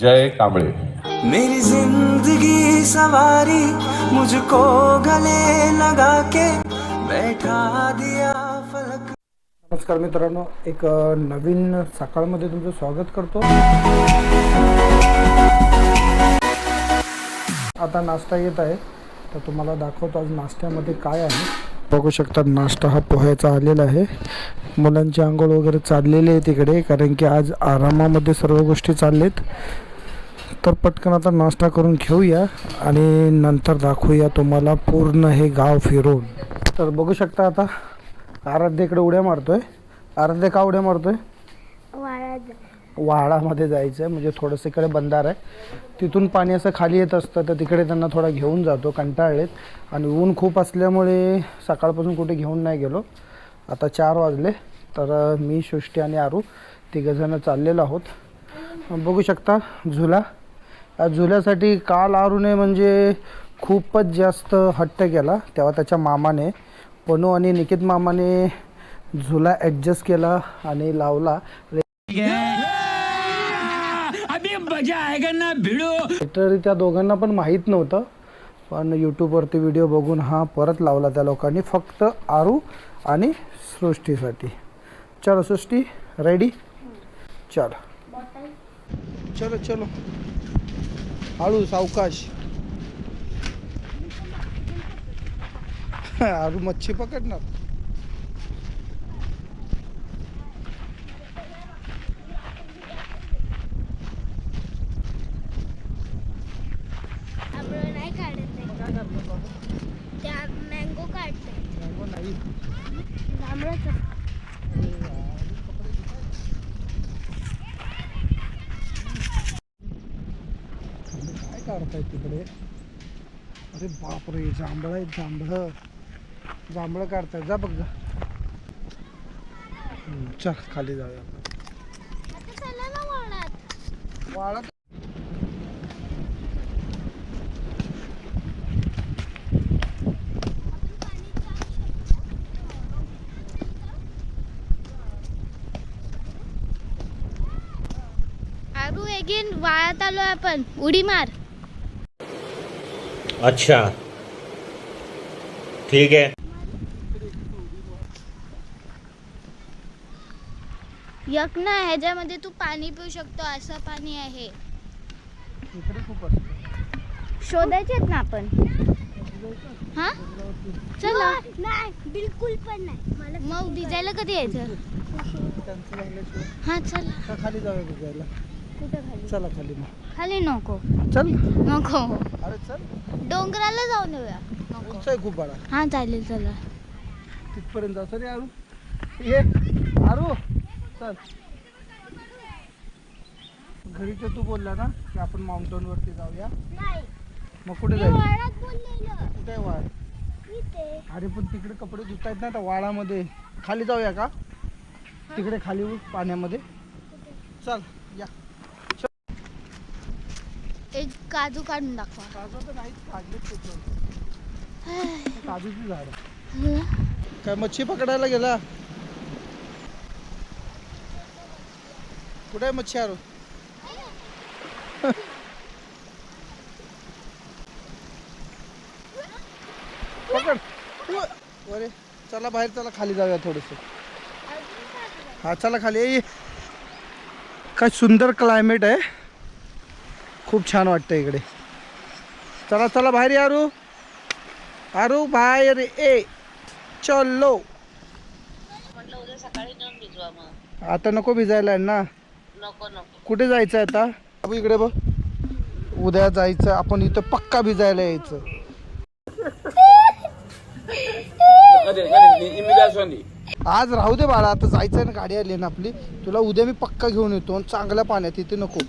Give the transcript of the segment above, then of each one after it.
जय कांबळे. मेरी जिंदगी सवारी मुझको गले लगा के बैठा दिया फलक। नमस्कार मित्रांनो एक नवीन सकाळमध्ये तुमचं स्वागत करतो. आता नाश्ता येत आहे तर तुम्हाला दाखवतो आज नाश्त्यामध्ये काय आहे. बघू शकता नाश्ता हा पोह्याचा आलेला आहे. मुलांची आंघोळ वगैरे चाललेली आहे तिकडे कारण की आज आरामामध्ये सर्व गोष्टी चाललेत. तर पटकन आता नाश्ता करून घेऊया आणि नंतर दाखवूया तुम्हाला पूर्ण हे गाव फिरून. तर बघू शकता आता आराध्याकडे उड्या मारतोय. आराध्या का उड्या मारतोय? वाडामध्ये जायचं आहे म्हणजे थोडंसं इकडे बंधार आहे. तिथून पाणी असं खाली येत असतं तर तिकडे त्यांना थोडा घेऊन जातो कंटाळलेत. आणि ऊन खूप असल्यामुळे सकाळपासून कुठे घेऊन नाही गेलो. आता चार वाजले तर मी सृष्टी आणि आरू तिघंजणं चाललेलो आहोत. बघू शकता झुला. झुल्यासाठी काल आरूने म्हणजे खूपच जास्त हट्ट केला. तेव्हा त्याच्या मामाने पनू आणि निकित मामाने झुला ॲडजस्ट केला आणि लावला. तरी त्या दोघांना पण माहीत नव्हतं. पण यूट्यूबवरती व्हिडिओ बघून हा परत लावला त्या लोकांनी फक्त आरू आणि सृष्टीसाठी. चलो सृष्टी रेडी चलो. चलो चलो. हळू सावकाश हळू मच्छी पकडणार आंबळं नाही काढत आहे. त्या मँगो काढते नाही जांभळंच काय काढताय तिकडे. अरे बापरे जांभळ आहेत जांभळं. जांभळं काढताय जा बघ जा. चल खाली जाऊया वाळात वाळात आलो आपण. उडी मार. अच्छा. ठीक है यक ना ह्याच्यामध्ये तू पाणी पिऊ शकतो असं पाणी आहे. शोधायचे ना आपण? हा? चला. नाही बिलकुल पण नाही. मग भिजायला कधी यायचं? हा चला. खाली जाऊया बघायला कुठं खाली? चला खाली मग. खाली नको. चल. नको. अरे चल. डोंगराला जाऊन येऊया. नको. उंच आहे खूप बाळा. हा चालेल चला. तिथपर्यंत जाऊ ये आरू ये. आरू चल. घरी तर तू बोलला ना की आपण माउंटन वरती जाऊया. नाही. मग कुठे जायचं? कुठे आहे वाळ अरे पण तिकडे कपडे धुता येत ना त्या वाळामध्ये खाली जाऊया का? तिकडे खाली पाण्यामध्ये. चल. एक काजू काढून दाखवा. काजू तर नाहीच काढलेच कुठं काजूची झाड. काय मच्छी पकडायला गेला? कुठे मच्छी आरू? पकड. अरे चला बाहेर चला खाली जाऊया थोडस. हा चला खाली. काय सुंदर क्लायमेट आहे. खूप छान वाटतं इकडे. चला चला बाहेर ये आरू. आरू बाहेर ए चलो. आता नको भिजायला आहे ना कुठे जायचं आहे आता? अबू इकडे बघ. उद्या जायचं आपण इथं पक्का भिजायला यायचं. आज राहू दे बाळा आता जायचं आहे ना गाडी आली ना आपली. तुला उद्या मी पक्का घेऊन येतो आणि चांगल्या पाण्यात इथे नको.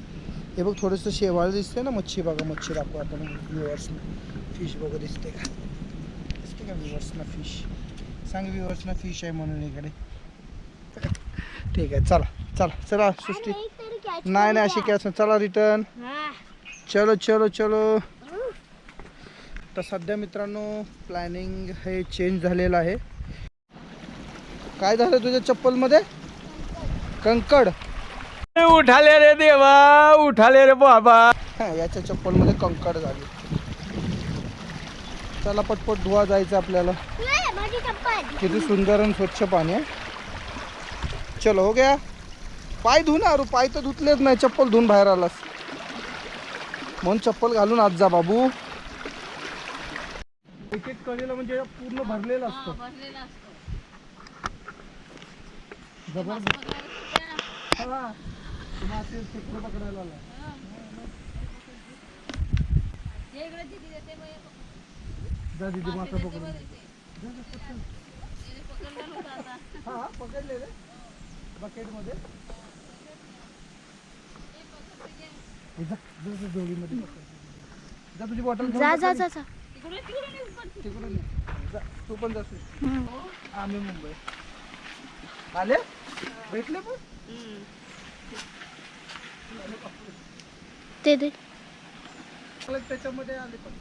हे बघ थोडंसं शेवाळ दिसते ना मच्छी बघा मच्छी दाखवा आता व्ह्युअर्सना फिश बघा दिसते का? दिसते का व्ह्युअर्सना फिश सांग व्ह्युअर्सना फिश आहे म्हणून इकडे. ठीक आहे चला चला चला सृष्टी. नाही नाही अशी काय चला रिटर्न चलो चलो चलो. तर सध्या मित्रांनो प्लॅनिंग हे चेंज झालेलं आहे. काय झालं तुझ्या चप्पलमध्ये? कंकड. उठाले रे देवा उठाले रे बाबा. याच्या चप्पलमध्ये कंकड झाली. चला पटपट धुवा जायचं आपल्याला. माझी चप्पल किती सुंदर आणि स्वच्छ पाणी आहे. चलो हो गया. पाय धुवून अरू पाय तर धुतलेच नाही चप्पल धुवून बाहेर आलास. म्हणून चप्पल घालून आज जा बाबू. एक एक कडेला म्हणजे पूर्ण भरलेला असतो. जबरदस्त. हा. मासे दीदी मासा पकडून हा पकडले रे बकेटमध्ये जा, तुझी बॉटल जा जा जा तिकडून तू पण जा आम्ही मुंबई आले भेटले पण ते दे मला त्याच्यामध्ये आले पण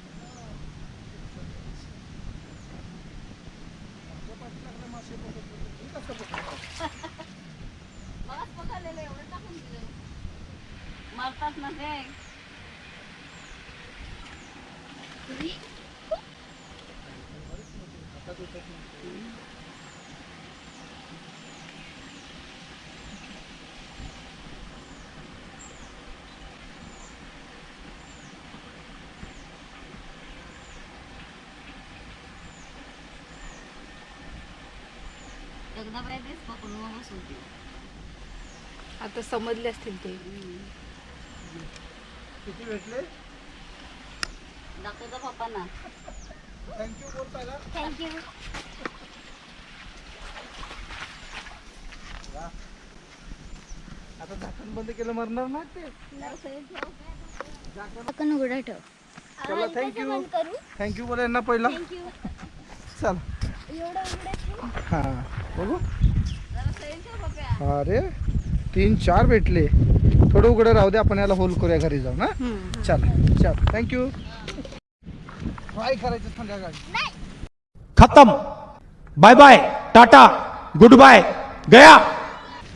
आता समजले असतील ते. किती भेटले? थँक्यू बोल पहिला थँक्यू आता झाकण बंद केलं मरणार नाही ते? आपण उघडा ठेव. चला थँक्यू थँक्यू बोला यांना पहिला. थँक्यू चल. एवढं उघडा हा. बघू. अरे तीन चार भेटले. थोडं उघडं राहू दे आपण याला होल करूया घरी जाऊ ना चल चल. थँक्यू फ्राय करायचं संध्याकाळी खत्म. Bye bye tata good bye गया.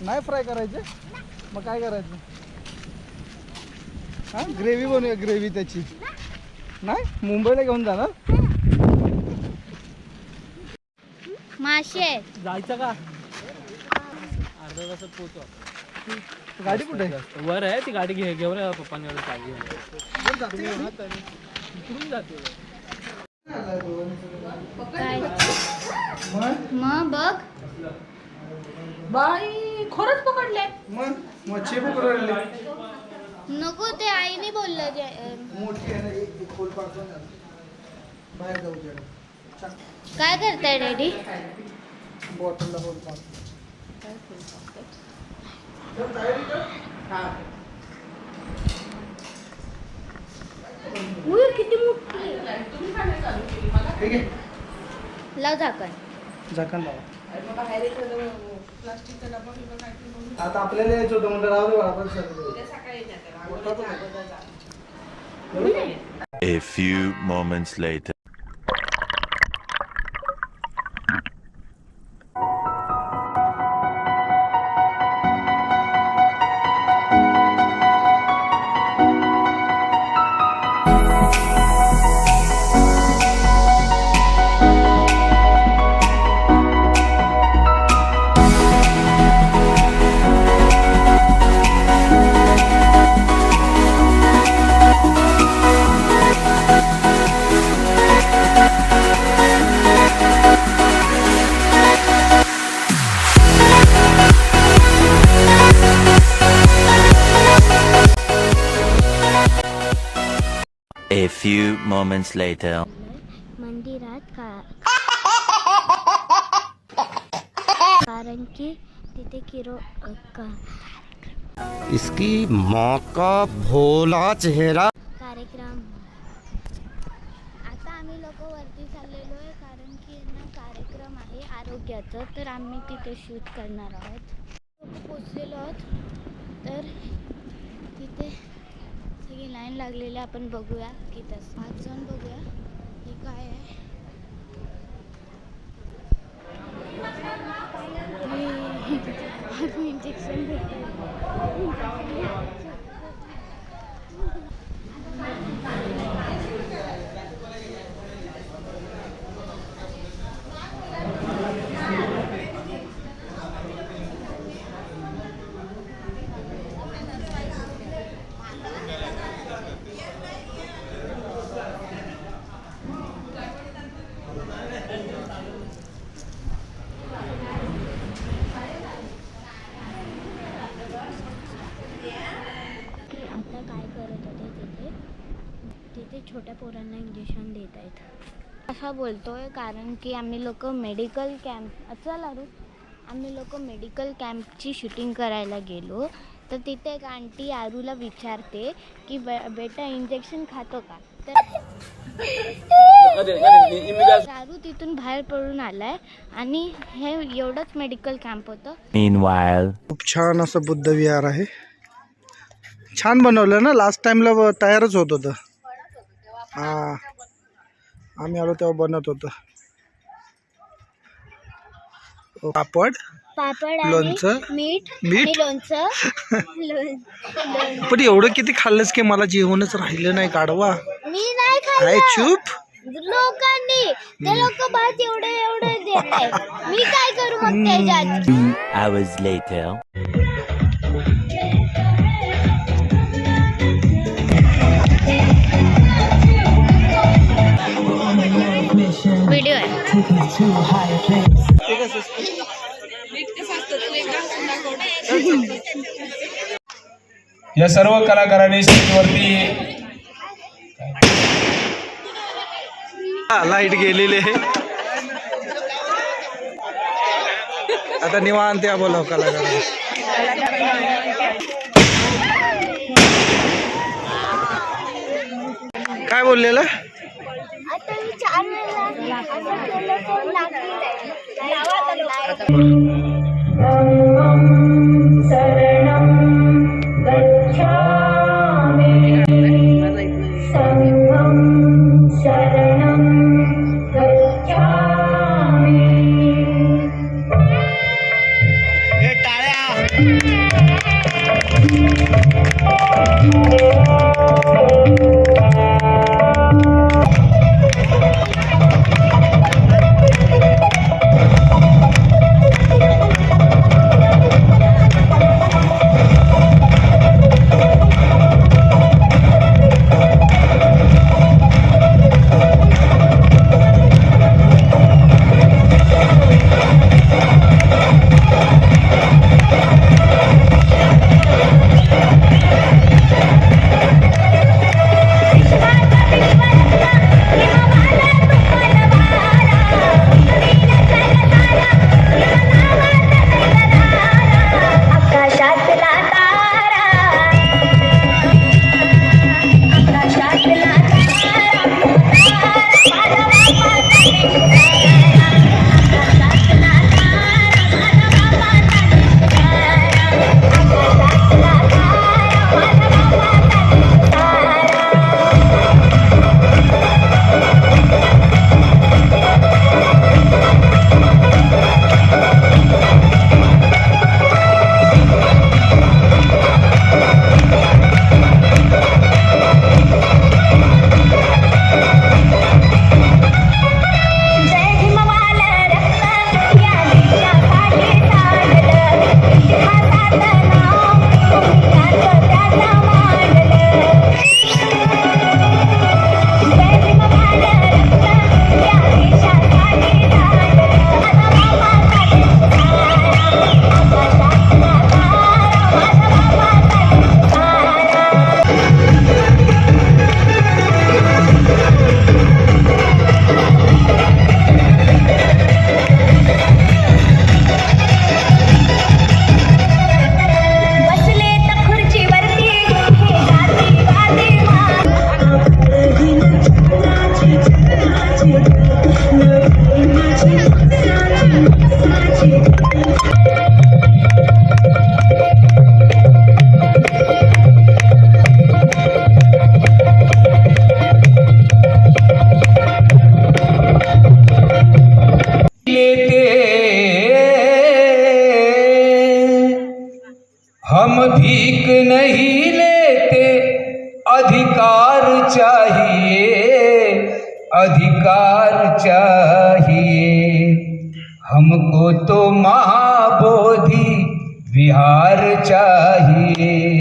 नाही फ्राय करायचे? मग काय करायचं? हा ग्रेव्ही बनवूया ग्रेव्ही त्याची. नाही. मुंबईला घेऊन जाणार? मासे. आहेत जायचं का? अर्धा तासात पोहोचवा गाडी कुठे आहे? वर आहे ती गाडी घे घेऊन या पप्पांनी एवढं चालली जाते का? इकडून जाते. काय? मग? बघ. बाई खरंच पकडले. मग? मच्छी पकडले. नको ते आईने बोललं जे अं, मोठी आहे ना एक खोल पाडतो ना. बाहेर जाऊ काय करताय डॅडी बॉटलला होल पाडतो चल, तयारी कर. हा. किती मोठी लाव झाकण झाकण लावा आता आपल्याला यायचं होतं म्हणलं राहू दे आपण आहे. A few moments later. Few moments later. मंदिरात का कारण की तिथे किरो का- इसकी माँ का भोला चेहरा। कार्यक्रम। आता आम्ही लोक वरती चाललेलो आहे कारण की ना कार्यक्रम आहे आरोग्याचं तर आम्ही तिथे शूट करणार आहोत. पोचलेलो आहोत तर तिथे लाईन लागलेली आपण बघूया. की तस? आज जाऊन बघूया. हे काय आहे? इंजेक्शन भेटत काय करत होते तिथे तिथे छोट्या पोरांना इंजेक्शन देत आहेत असा बोलतोय कारण की आम्ही लोक मेडिकल कॅम्प चल अरू आम्ही लोक मेडिकल कॅम्पची शूटिंग करायला गेलो. तर तिथे एक आंटी आरूला विचारते की बे बेटा इंजेक्शन खातो का? तर आरू तिथून बाहेर पडून आलाय आणि हे एवढंच मेडिकल कॅम्प होतं. Meanwhile. खूप छान असं बुद्ध विहार आहे. छान बनवलं ना? लास्ट टाइमला तयारच होत होतं. हा. आम्ही आलो तेव्हा बनत होतं. पापड पापड लोणचं? मीठ मीठ? लोणचं. लोण- पण एवढं किती खाल्लंस की मला जेवणच राहिलं नाही काढवा मी नाही काय खाल्लं चूप. लोकांनी. ते लोक भात एवढे एवढे देत आहेत मी काय करू मग त्याच्यात? Hours later. व्हिडिओ आहे या सर्व कलाकारांनी स्टेजवरती लाइट गेलेली आहे. आता निवांत या बोलाव कलाकार काय बोललेलं आता मी चार वेळेला असं केलं तर लागली नाही. हमको तो महाबोधि विहार चाहिए।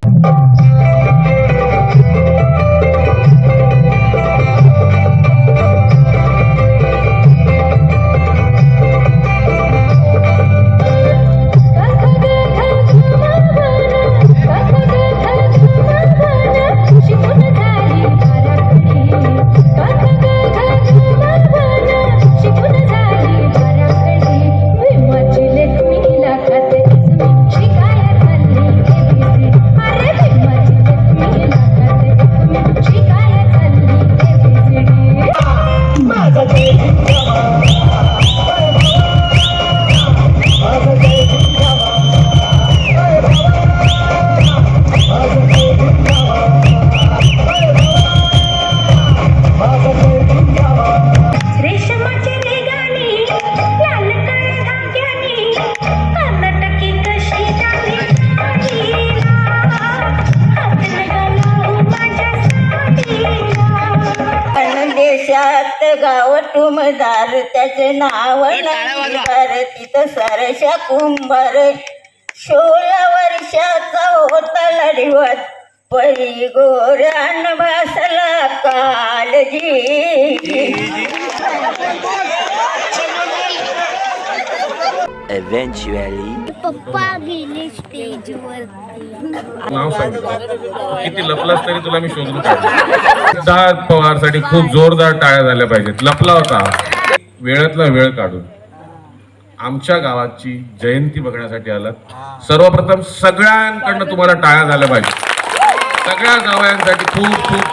सोळा वर्षाचा होता लढवत परी गोरान भासला कालजी. Eventually. पप्पा गेले स्टेजवरती. नाव सांगितलं. किती लपलास तरी तुला मी शोधून काढलं. सिद्धार्थ पवारसाठी खूप जोरदार टाळ्या झाल्या पाहिजेत. लपला होता. वेळातला वेळ काढून. आमच्या गावाची जयंती बघण्यासाठी आलात. सर्वप्रथम सगळ्यांकडनं तुम्हाला टाळ्या झाल्या पाहिजे. सगळ्या गावांसाठी खूप खूप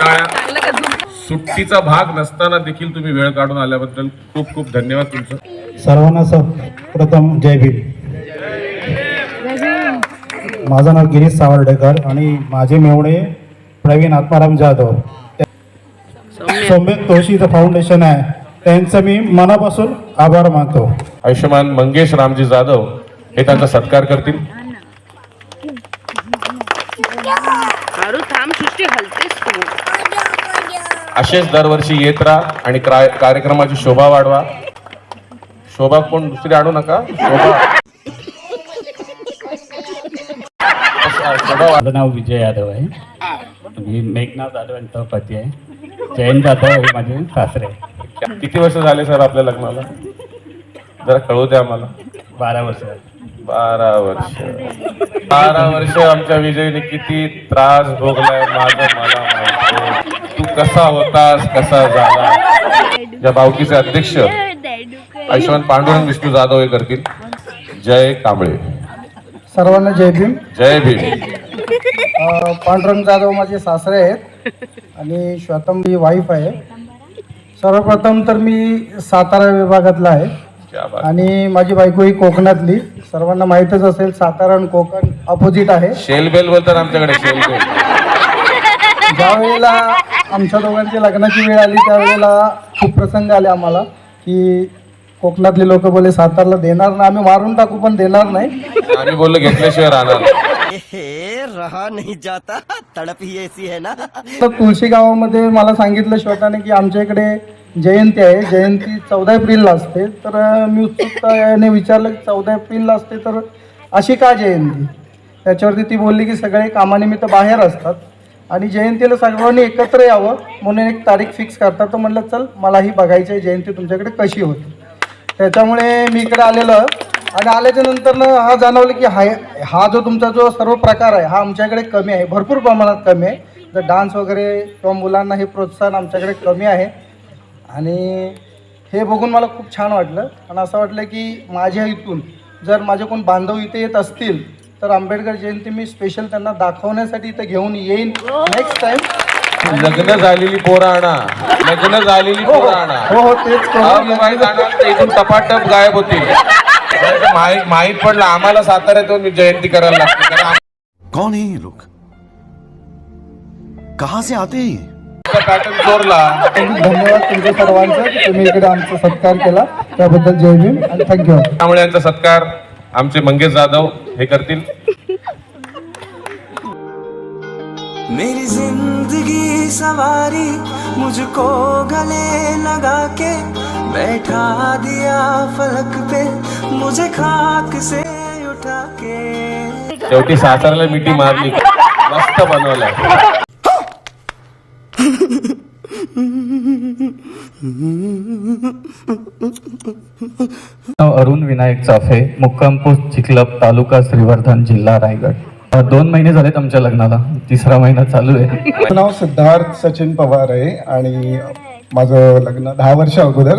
टाळ्या. सुट्टीचा भाग नसताना देखील तुम्ही वेळ काढून आल्याबद्दल खूप खूप धन्यवाद तुमचं. सर्वांना प्रथम जय भीम. माझं नाव गिरीश सावर्डेकर आणि माझे मेवणे प्रवीण आत्माराम जाधव. सौम्यक तोशीचं फाउंडेशन आहे. त्यांचं मी मनापासून आभार मानतो. आयुष्यमान मंगेश रामजी जाधव हे त्यांचा सत्कार करतील. असेच दरवर्षी येत राहा आणि क्रा- कार्यक्रमाची शोभा वाढवा. शोभा कोण दुसरी आणू नका? शोभा. माझं नाव विजय यादव आहे. मी मेघनाथ जाधव यांचा पती आहे. जयंत जाधव हे माझे सासरे आहे. किती वर्ष झाले सर आपल्या लग्नाला? जरा कळू द्या आम्हाला. बारा वर्ष बारा वर्ष. बारा वर्ष आमच्या विजयने किती त्रास भोगलाय माझं मला माहिती. तू कसा होतास कसा झाला? या भावकीचे अध्यक्ष आयुष्यमान पांडुरंग विष्णू जाधव हे करतील. जय कांबळे. सर्वांना जय भीम. जय भीम. पांडुरंग जाधव माझे सासरे आहेत आणि श्वेतम ही वाईफ आहे. सर्वप्रथम तर मी सातारा विभागातला आहे. क्या बात. आणि माझी बायको ही कोकणातली. सर्वांना माहीतच असेल सातारा आणि कोकण अपोजिट आहे. शेलबेल बोलतात आमच्याकडे शेलबेल ज्या वेळेला आमच्या दोघांची लग्नाची वेळ आली त्यावेळेला खूप प्रसंग आले आम्हाला की कोकणातले लोक बोले सातारला देणार ना आम्ही मारून टाकू पण देणार नाही. आम्ही बोललो घेतल्याशिवाय राहणार रहा नहीं जाता। तड़प ही ऐसी है ना। तर तुळशी गावामध्ये मला सांगितलं श्वेताने की आमच्या इकडे जयंती आहे. जयंती चौदा एप्रिलला असते. तर मी उत्सुकताने विचारलं की चौदा एप्रिलला असते तर अशी का जयंती? त्याच्यावरती ती बोलली की सगळे कामानिमित्त बाहेर असतात आणि जयंतीला सर्वांनी एकत्र यावं म्हणून एक तारीख फिक्स करतात. तर म्हटलं चल मलाही बघायची आहे जयंती तुमच्याकडे कशी होती. त्याच्यामुळे मी इकडे आलेलं आणि आल्याच्यानंतर हा जाणवलं की हा हा जो तुमचा जो सर्व प्रकार आहे हा आमच्याकडे कमी आहे. भरपूर प्रमाणात कमी आहे. जर डान्स वगैरे किंवा मुलांना हे प्रोत्साहन आमच्याकडे कमी आहे. आणि हे बघून मला खूप छान वाटलं. आणि असं वाटलं की माझ्या इथून जर माझे कोण बांधव इथे येत असतील तर आंबेडकर जयंती मी स्पेशल त्यांना दाखवण्यासाठी इथं घेऊन येईन नेक्स्ट टाइम लग्न झालेली पोरं आणा. लग्न झालेली पोरं आणा. हो हो तेच इथून टपाटप गायब होतील. माहीत माहीत पडलं. आम्हाला साताऱ्यातून मी जयंती करायला लागते. कारण कौन है ये लोग? कहां से आते हैं ये? पॅटर्न चोरला धन्यवाद तुमच्या सर्वांचा की तुम्ही इकडे आमचा सत्कार केला. त्याबद्दल जय भीम आणि थँक्यू त्यामुळे यांचा सत्कार आमचे मंगेश जाधव हे करतील. मेरी जिंदगी सवारी मुझको गले लगा के बैठा दिया फलक पे मुझे खाक से उठा के। शेवटी सातारला मिठी मारली. मस्त बनवलाय. अरुण विनायक चाफे मुक्काम पोस्ट चिखलप तालुका श्रीवर्धन जिल्हा रायगड. दोन महिने झालेत आमच्या लग्नाला. तिसरा महिना चालू आहे. माझं नाव सिद्धार्थ सचिन पवार आहे आणि माझं लग्न दहा वर्ष अगोदर.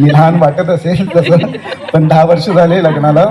मी लहान वाटत असेल तसं पण दहा वर्ष झाले लग्नाला.